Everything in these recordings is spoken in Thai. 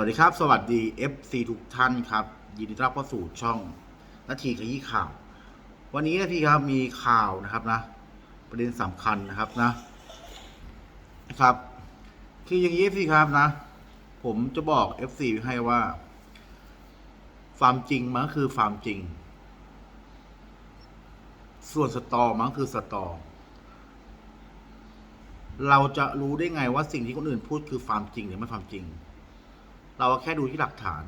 วัสดีครับ สวัสดี FC ทุกท่านครับ ยินดีต้อนรับเข้าสู่ช่องนาทีขยี้ข่าว วันนี้นะพี่ครับมีข่าวนะครับนะ ประเด็นสำคัญนะครับนะนะครับ คืออย่างนี้พี่ครับนะ ผมจะบอก FC ให้ว่าความจริงมันก็คือความจริง ส่วนสตอมันก็คือสตอ เราจะรู้ได้ไงว่าสิ่งที่คนอื่นพูดคือความจริงหรือไม่ความจริง เราแค่ดูที่หลักฐาน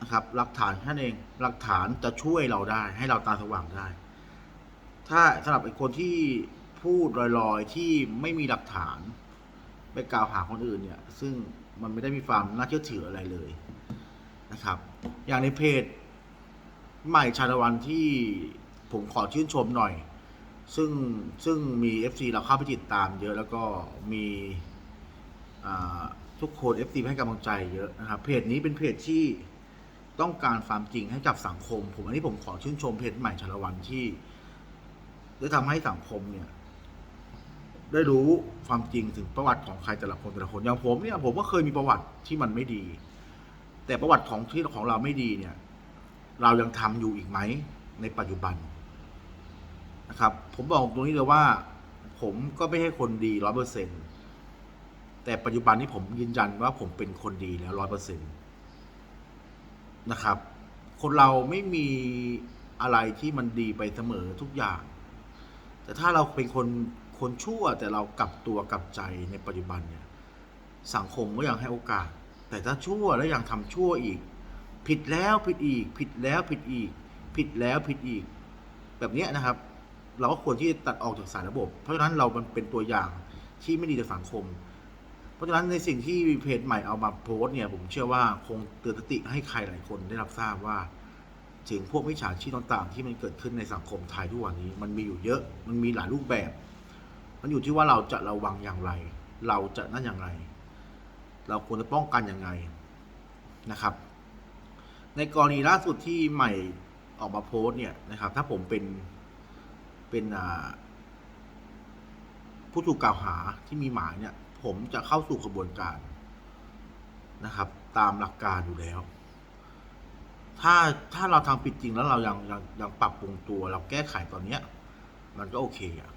นะครับ หลักฐานแค่นั้นเอง หลักฐานจะช่วยเราได้ ให้เราตาสว่างได้ ถ้าสำหรับไอ้คนที่พูดลอยๆที่ไม่มีหลักฐานไปกล่าวหาคนอื่นเนี่ย ซึ่งมันไม่ได้มีความน่าเชื่อถืออะไรเลยนะครับ อย่างในเพจใหม่ชาละวันที่ผมขอชื่นชมหน่อย ซึ่งซึ่งมี FC เราเข้าไปติดตามเยอะแล้วก็มีอ่า ทุกคน FC ให้กำลังใจเยอะนะครับ เพจนี้เป็นเพจที่ต้องการความจริงให้กับสังคม ผมอันนี้ผมขอชื่นชมเพจใหม่ชลวันที่ ได้ทำให้สังคมเนี่ย ได้รู้ความจริงถึงประวัติของใครแต่ละคนแต่ละคนอย่างผมเนี่ยผมก็เคยมีประวัติที่มันไม่ดี แต่ประวัติของที่ของเราไม่ดีเนี่ย เรายังทำอยู่อีกไหมในปัจจุบันนะครับ ผมบอกตรงนี้เลยว่า ผมก็ไม่ใช่คนดีร้อยเปอร์เซ็นต แต่ปัจจุบันนี้ผมยืนยันว่าผมเป็นคนดีแล้วร้อยเปอร์เซ็นตนะครับ คนเราไม่มีอะไรที่มันดีไปเสมอทุกอย่าง แต่ถ้าเราเป็นคนคนชั่วแต่เรากลับตัวกลับใจในปัจจุบันเนี่ยสังคมก็ยังให้โอกาส แต่ถ้าชั่วแล้วยังทำชั่วอีก ผิดแล้วผิดอีก ผิดแล้วผิดอีก ผิดแล้วผิดอีก แบบนี้นะครับ เราก็ควรที่จะตัดออกจากสายระบบ เพราะฉะนั้นเรามันเป็นตัวอย่างที่ไม่ดีต่อสังคม เพราะฉะนั้นในสิ่งที่เพจใหม่เอามาโพสเนี่ย ผมเชื่อว่าคงเตือนสติให้ใครหลายคนได้รับทราบว่า ถึงพวกมิจฉาชีพต่างๆ ที่มันเกิดขึ้นในสังคมไทยทุกวันนี้ มันมีอยู่เยอะมันมีหลายรูปแบบ มันอยู่ที่ว่าเราจะระวังอย่างไร เราจะนั่นอย่างไร เราควรจะป้องกันอยังไงนะครับ ในกรณีล่าสุดที่ใหม่ออกมาโพสเนี่ยนะครับ ถ้าผมเป็นเป็นผู้ถูกกล่าวหาที่มีหมายเนี่ย ผมจะเข้าสู่กระบวนการนะครับ ตามหลักการอยู่แล้ว ถ้าถ้าเราทำผิดจริงแล้วเรายังยังยังปรับปรุงตัว เราแก้ไขตอนเนี้ย มันก็โอเคอะ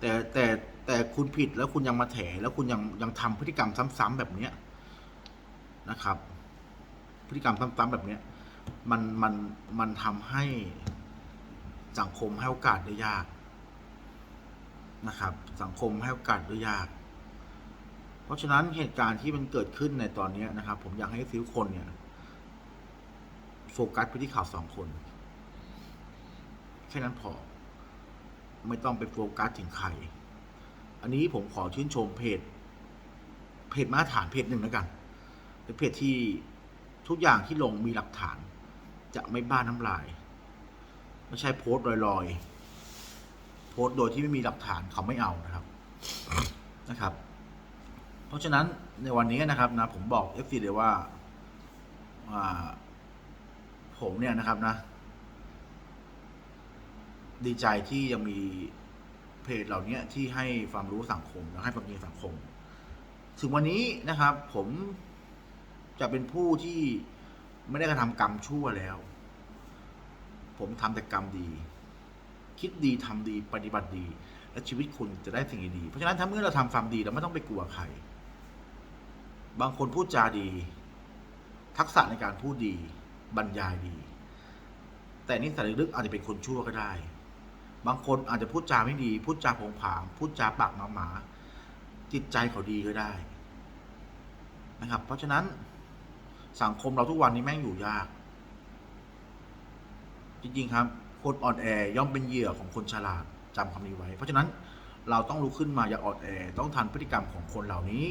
แต่แต่แต่คุณผิดแล้วคุณยังมาแถแล้วคุณยังยังทำพฤติกรรมซ้ำๆแบบเนี้ยนะครับ พฤติกรรมซ้ำๆแบบเนี้ย มันมันมันทำให้สังคมให้โอกาสได้ยากนะครับ สังคมให้โอกาสได้ยาก เพราะฉะนั้นเหตุการณ์ที่มันเกิดขึ้นในตอนนี้นะครับ ผมอยากให้ซิ้วคนเนี่ยโฟกัสไปที่ข่าวสองคน แค่นั้นพอ ไม่ต้องไปโฟกัสถึงใคร อันนี้ผมขอชื่นชมเพจ เพจมาตรฐานเพจหนึ่งแล้วกันเป็นเพจที่ทุกอย่างที่ลงมีหลักฐาน จะไม่บ้าน้ำลาย ไม่ใช่โพสต์ลอยๆ โพสต์โดยที่ไม่มีหลักฐานเขาไม่เอานะครับนะครับ ราะฉะนั้นในวันนี้นะครับนะผมบอก FC เลยว่าอ่าผมเนี่ยนะครับนะ ดีใจที่ยังมีเพจเหล่านี้ที่ให้ความรู้สังคมและให้ความจริงสังคม ถึงวันนี้นะครับ ผมจะเป็นผู้ที่ไม่ได้กระทำกรรมชั่วแล้ว ผมทำแต่กรรมดี คิดดีทำดีปฏิบัติดี และชีวิตคุณจะได้สิ่งดีๆเพราะฉะนั้นถ้าเมื่อเราทำความดีเราไม่ต้องไปกลัวใคร บางคนพูดจาดี ทักษะในการพูดดีบรรยายดี แต่นิสัยลึกอาจจะเป็นคนชั่วก็ได้ บางคนอาจจะพูดจาไม่ดี พูดจาผงผาง พูดจาปากหมาหมาจิตใจเขาดีก็ได้ นะครับ เพราะฉะนั้นสังคมเราทุกวันนี้แม่งอยู่ยาก จริงๆครับ คนอ่อนแอย่อมเป็นเหยื่อของคนฉลาดจำคำนี้ไว้ เพราะฉะนั้นเราต้องลุกขึ้นมาอย่าอ่อนแอต้องทันพฤติกรรมของคนเหล่านี้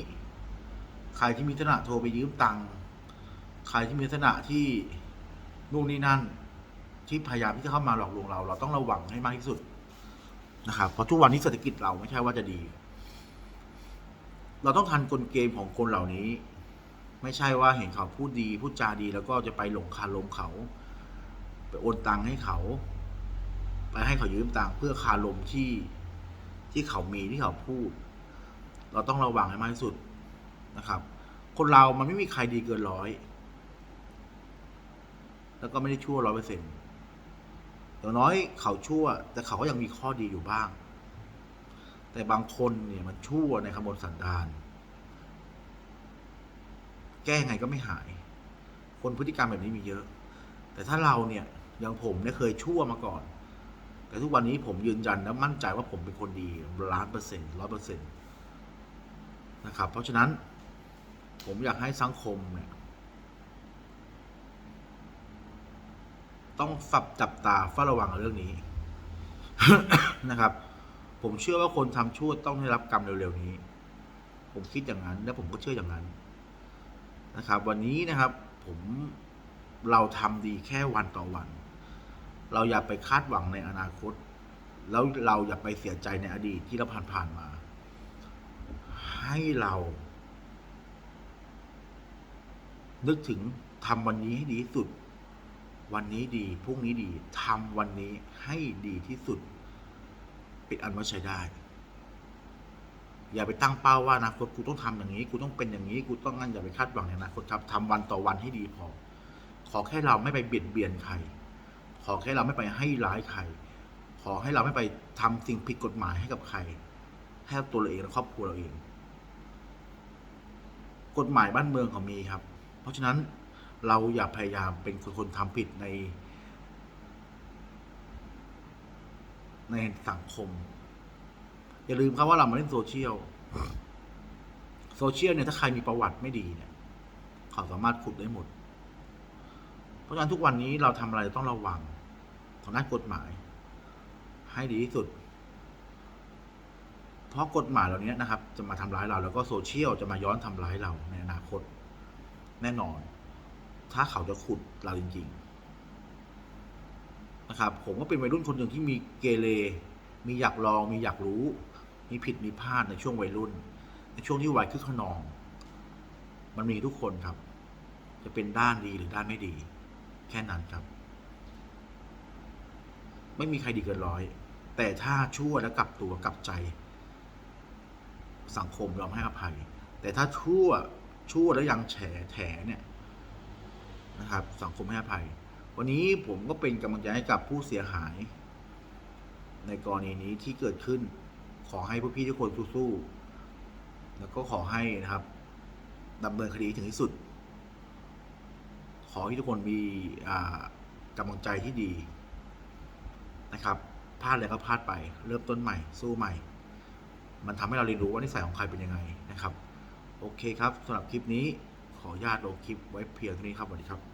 ใครที่มีลักษณะโทรไปยืมตังค์ใครที่มีลักษณะที่นู่นนี่นั่น ที่พยายามที่จะเข้ามาหลอกลวงเรา เราต้องระวังให้มากที่สุดนะครับเพราะทุกวันนี้เศรษฐกิจเราไม่ใช่ว่าจะดี เราต้องทันกลเกมของคนเหล่านี้ ไม่ใช่ว่าเห็นเขาพูดดีพูดจาดี แล้วก็จะไปหลงคาลมเขา ไปโอนตังค์ให้เขา ไปให้เขายืมตังค์เพื่อคาลมที่ที่เขามีที่เขาพูด เราต้องระวังให้มากที่สุด นะครับ คนเรามันไม่มีใครดีเกินร้อยแล้วก็ไม่ได้ชั่วร้อยเปอร์เซ็นต์อย่างน้อยเขาชั่ว แต่เขาก็ยังมีข้อดีอยู่บ้าง แต่บางคนเนี่ยมันชั่วในขบวนสันดานแก้ไงก็ไม่หาย คนพฤติกรรมแบบนี้มีเยอะ แต่ถ้าเราเนี่ยอย่างผมเนี่ยเคยชั่วมาก่อน แต่ทุกวันนี้ผมยืนยันและมั่นใจว่าผมเป็นคนดีล้านเปอร์เซ็นต์ร้อยเปอร์เซ็นต์นะครับ เพราะฉะนั้น ผมอยากให้สังคมเนี่ยต้องฝับจับตาเฝ้าระวังเรื่องนี้ นะครับ ผมเชื่อว่าคนทำชั่วต้องได้รับกรรมเร็วๆนี้ ผมคิดอย่างนั้น และผมก็เชื่ออย่างนั้น นะครับ วันนี้นะครับ ผมเราทำดีแค่วันต่อวัน เราอย่าไปคาดหวังในอนาคต แล้วเราอย่าไปเสียใจในอดีตที่เราผ่านๆมา ให้เรา นึกถึงทำวันนี้ให้ดีที่สุด วันนี้ดีพรุ่งนี้ดีทำวันนี้ให้ดีที่สุด เป็นอันว่าใช้ได้ อย่าไปตั้งเป้าว่าอนาคตกูต้องทำอย่างนี้กูต้องเป็นอย่างนี้กูต้องงั้นอย่าไปคาดหวังในอนาคตครับทำวันต่อวันให้ดีพอ ขอแค่เราไม่ไปเบียดเบียนใคร ขอแค่เราไม่ไปให้ร้ายใคร ขอให้เราไม่ไปทำสิ่งผิดกฎหมายให้กับใครให้ตัวเราเองและครอบครัวเราเอง กฎหมายบ้านเมืองเขามีครับ เพราะฉะนั้นเราอย่าพยายามเป็นคนคนทำผิดใน ในสังคม อย่าลืมครับว่าเรามาเล่นโซเชียลโซเชียลเนี่ยถ้าใครมีประวัติไม่ดีเนี่ย เขาสามารถขุดได้หมด เพราะฉะนั้นทุกวันนี้เราทำอะไรต้องระวังทางด้านกฎหมาย ให้ดีที่สุด เพราะกฎหมายเหล่านี้นะครับ จะมาทำร้ายเราแล้วก็โซเชียลจะมาย้อนทำร้ายเราในอนาคต แน่นอน ถ้าเขาจะขุดเราจริงๆนะครับ ผมก็เป็นวัยรุ่นคนหนึ่งที่มีเกเร มีอยากลอง มีอยากรู้ มีผิดมีพลาดในช่วงวัยรุ่น ในช่วงที่วัยคึกขนอง มันมีทุกคนครับ จะเป็นด้านดีหรือด้านไม่ดี แค่นั้นครับ ไม่มีใครดีเกินร้อย แต่ถ้าชั่วแล้วกลับตัวกลับใจ สังคมยอมให้อภัย แต่ถ้าชั่ว ชั่วแล้วยังแฉแถเนี่ยนะครับ สังคมให้อภัย วันนี้ผมก็เป็นกำลังใจให้กับผู้เสียหาย ในกรณีนี้ที่เกิดขึ้น ขอให้พวกพี่ทุกคนสู้ๆแล้วก็ขอให้นะครับดำเนินคดีถึงที่สุด ขอให้ทุกคนมีกำลังใจที่ดีนะครับพลาดอะไรก็พลาดไป เริ่มต้นใหม่ สู้ใหม่ มันทำให้เราเรียนรู้ว่านิสัยของใครเป็นยังไงนะครับ โอเคครับสำหรับคลิปนี้ขออนุญาตลงคลิปไว้เพียงเท่านี้ครับสวัสดีครับ